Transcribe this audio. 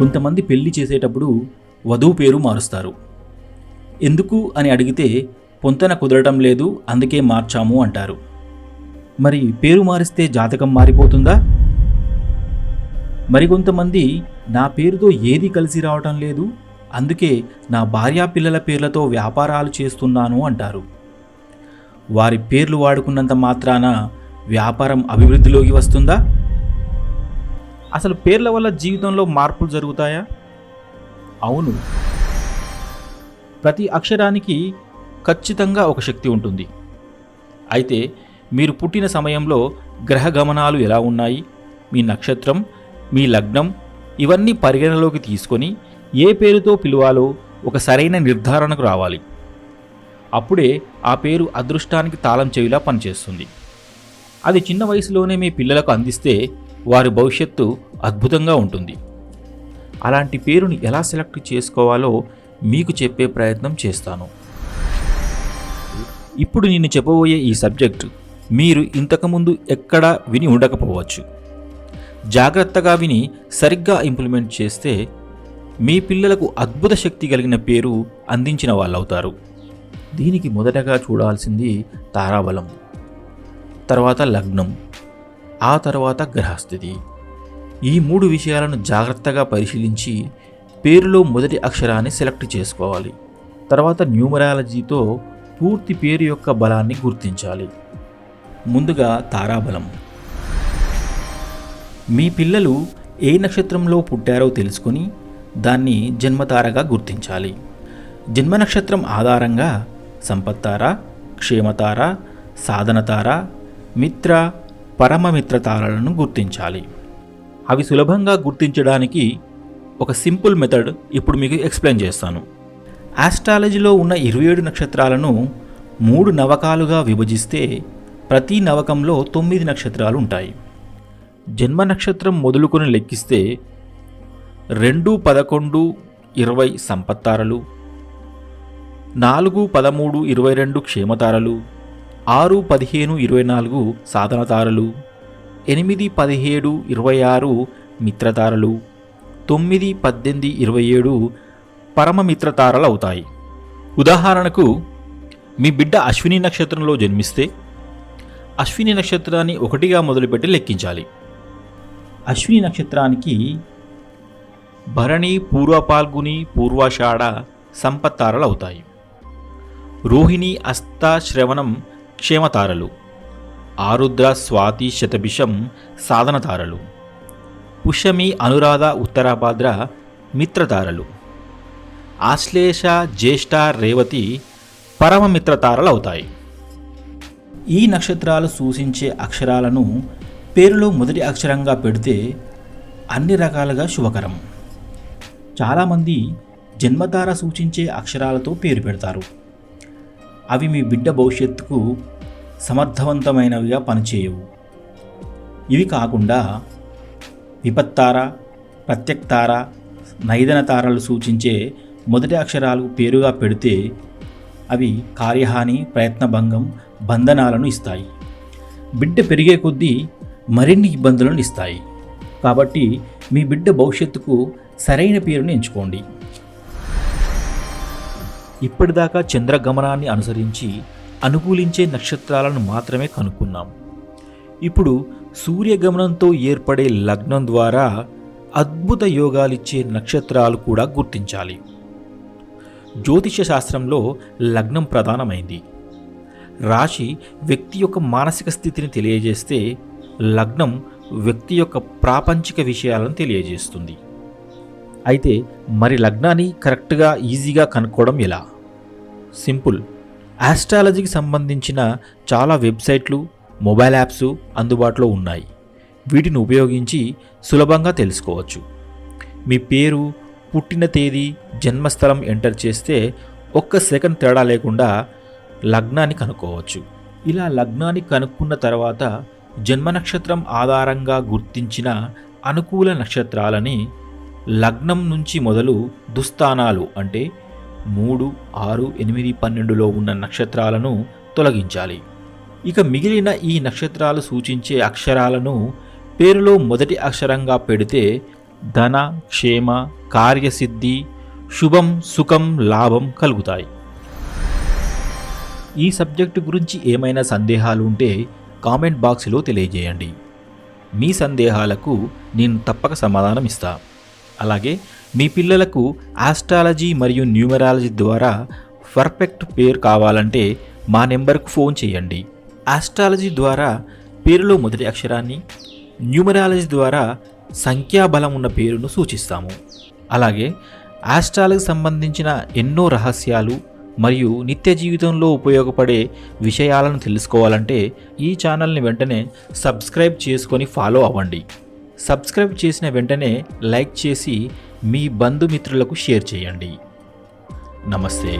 కొంతమంది పెళ్ళి చేసేటప్పుడు వధువు పేరు మారుస్తారు. ఎందుకు అని అడిగితే పొంతన కుదరటం లేదు అందుకే మార్చాము అంటారు. మరి పేరు మారిస్తే జాతకం మారిపోతుందా? మరికొంతమంది నా పేరుతో ఏది కలిసి రావటం లేదు అందుకే నా భార్యా పిల్లల పేర్లతో వ్యాపారాలు చేస్తున్నాను అంటారు. వారి పేర్లు వాడుకున్నంత మాత్రాన వ్యాపారం అభివృద్ధిలోకి వస్తుందా? అసలు పేర్ల వల్ల జీవితంలో మార్పులు జరుగుతాయా? అవును. ప్రతి అక్షరానికి ఖచ్చితంగా ఒక శక్తి ఉంటుంది. అయితే మీరు పుట్టిన సమయంలో గ్రహ గమనాలు ఎలా ఉన్నాయి? మీ నక్షత్రం మీ లగ్నం ఇవన్నీ పరిగణలోకి తీసుకొని ఏ పేరుతో పిలవాలో ఒక సరైన నిర్ధారణకు రావాలి. అప్పుడే ఆ పేరు అదృష్టానికి తాళం చేయులా పనిచేస్తుంది. అది చిన్న వయసులోనే మీ పిల్లలకు అందిస్తే వారి భవిష్యత్తు అద్భుతంగా ఉంటుంది. అలాంటి పేరుని ఎలా సెలెక్ట్ చేసుకోవాలో మీకు చెప్పే ప్రయత్నం చేస్తాను. ఇప్పుడు నేను చెప్పబోయే ఈ సబ్జెక్ట్ మీరు ఇంతకుముందు ఎక్కడా విని ఉండకపోవచ్చు. జాగ్రత్తగా విని సరిగ్గా ఇంప్లిమెంట్ చేస్తే మీ పిల్లలకు అద్భుత శక్తి కలిగిన పేరు అందించిన వాళ్ళవుతారు. దీనికి మొదటగా చూడాల్సింది తారాబలం తర్వాత లగ్నం ఆ తర్వాత గ్రహస్థితి. ఈ మూడు విషయాలను జాగ్రత్తగా పరిశీలించి పేరులో మొదటి అక్షరాన్ని సెలెక్ట్ చేసుకోవాలి. తర్వాత న్యూమరాలజీతో పూర్తి పేరు యొక్క బలాన్ని గుర్తించాలి. ముందుగా తారాబలం. మీ పిల్లలు ఏ నక్షత్రంలో పుట్టారో తెలుసుకొని దాన్ని జన్మతారగా గుర్తించాలి. జన్మ నక్షత్రం ఆధారంగా సంపత్తార క్షేమతార సాధనతార మిత్ర పరమమిత్ర తారలను గుర్తించాలి. అవి సులభంగా గుర్తించడానికి ఒక సింపుల్ మెథడ్ ఇప్పుడు మీకు ఎక్స్ప్లెయిన్ చేస్తాను. ఆస్ట్రాలజీలో ఉన్న ఇరవై ఏడు నక్షత్రాలను మూడు నవకాలుగా విభజిస్తే ప్రతి నవకంలో తొమ్మిది నక్షత్రాలు ఉంటాయి. జన్మ నక్షత్రం మొదలుకొని లెక్కిస్తే రెండు పదకొండు ఇరవై సంపత్తారలు నాలుగు పదమూడు ఇరవై రెండు క్షేమతారలు ఆరు పదిహేను ఇరవై నాలుగు సాధనదారులు ఎనిమిది పదిహేడు ఇరవై ఆరు మిత్రతారలు తొమ్మిది పద్దెనిమిది ఇరవై ఏడు పరమమిత్రతారలు అవుతాయి ఉదాహరణకు మీ బిడ్డ అశ్విని నక్షత్రంలో జన్మిస్తే అశ్విని నక్షత్రాన్ని ఒకటిగా మొదలుపెట్టి లెక్కించాలి. అశ్విని నక్షత్రానికి భరణి పూర్వపాల్గుని పూర్వాషాఢ సంపత్తారలు అవుతాయి రోహిణి అస్త శ్రవణం క్షేమతారలు. ఆరుద్ర స్వాతి శతభిషం సాధనతారలు. ఉషమి అనురాధ ఉత్తరాభాద్ర మిత్రతారలు. ఆశ్లేష జ్యేష్ఠ రేవతి పరమమిత్రతారలు అవుతాయి ఈ నక్షత్రాలు సూచించే అక్షరాలను పేరులో మొదటి అక్షరంగా పెడితే అన్ని రకాలుగా శుభకరం. చాలామంది జన్మతార సూచించే అక్షరాలతో పేరు పెడతారు. అవి మీ బిడ్డ భవిష్యత్తుకు సమర్థవంతమైనవిగా పనిచేయవు. ఇవి కాకుండా విపత్తార ప్రత్యక్తార నైదన తారాలు సూచించే మొదటి అక్షరాలు పేరుగా పెడితే అవి కార్యహాని ప్రయత్నభంగం బంధనాలను ఇస్తాయి. బిడ్డ పెరిగే కొద్దీ మరిన్ని ఇబ్బందులను ఇస్తాయి. కాబట్టి మీ బిడ్డ భవిష్యత్తుకు సరైన పేరుని ఎంచుకోండి. ఇప్పటిదాకా చంద్రగమనాన్ని అనుసరించి అనుకూలించే నక్షత్రాలను మాత్రమే కనుక్కున్నాం. ఇప్పుడు సూర్యగమనంతో ఏర్పడే లగ్నం ద్వారా అద్భుత యోగాలిచ్చే నక్షత్రాలు కూడా గుర్తించాలి. జ్యోతిష శాస్త్రంలో లగ్నం ప్రధానమైంది. రాశి వ్యక్తి యొక్క మానసిక స్థితిని తెలియజేస్తే లగ్నం వ్యక్తి యొక్క ప్రాపంచిక విషయాలను తెలియజేస్తుంది. అయితే మరి లగ్నాన్ని కరెక్ట్గా ఈజీగా కనుక్కోవడం ఎలా? సింపుల్. ఆస్ట్రాలజీకి సంబంధించిన చాలా వెబ్సైట్లు మొబైల్ యాప్స్ అందుబాటులో ఉన్నాయి. వీటిని ఉపయోగించి సులభంగా తెలుసుకోవచ్చు. మీ పేరు పుట్టిన తేదీ జన్మస్థలం ఎంటర్ చేస్తే ఒక్క సెకండ్ తేడా లేకుండా లగ్నాన్ని కనుక్కోవచ్చు. ఇలా లగ్నాన్ని కనుక్కున్న తర్వాత జన్మ నక్షత్రం ఆధారంగా గుర్తించిన అనుకూల నక్షత్రాలని లగ్నం నుంచి మొదలు దుస్థానాలు అంటే మూడు ఆరు ఎనిమిది పన్నెండులో ఉన్న నక్షత్రాలను తొలగించాలి. ఇక మిగిలిన ఈ నక్షత్రాలు సూచించే అక్షరాలను పేరులో మొదటి అక్షరంగా పెడితే ధన క్షేమ కార్యసిద్ధి శుభం సుఖం లాభం కలుగుతాయి. ఈ సబ్జెక్టు గురించి ఏమైనా సందేహాలు ఉంటే కామెంట్ బాక్స్లో తెలియజేయండి. మీ సందేహాలకు నేను తప్పక సమాధానం ఇస్తా అలాగే మీ పిల్లలకు ఆస్ట్రాలజీ మరియు న్యూమరాలజీ ద్వారా పర్ఫెక్ట్ పేరు కావాలంటే మా నెంబర్కు ఫోన్ చేయండి. ఆస్ట్రాలజీ ద్వారా పేరులో మొదటి అక్షరాన్ని న్యూమరాలజీ ద్వారా సంఖ్యాబలం ఉన్న పేరును సూచిస్తాము. అలాగే ఆస్ట్రాలజీకి సంబంధించిన ఎన్నో రహస్యాలు మరియు నిత్య జీవితంలో ఉపయోగపడే విషయాలను తెలుసుకోవాలంటే ఈ ఛానల్ని వెంటనే సబ్స్క్రైబ్ చేసుకొని ఫాలో అవ్వండి. సబ్స్క్రైబ్ చేసిన వెంటనే లైక్ చేసి మీ బంధుమిత్రులకు షేర్ చేయండి. నమస్తే.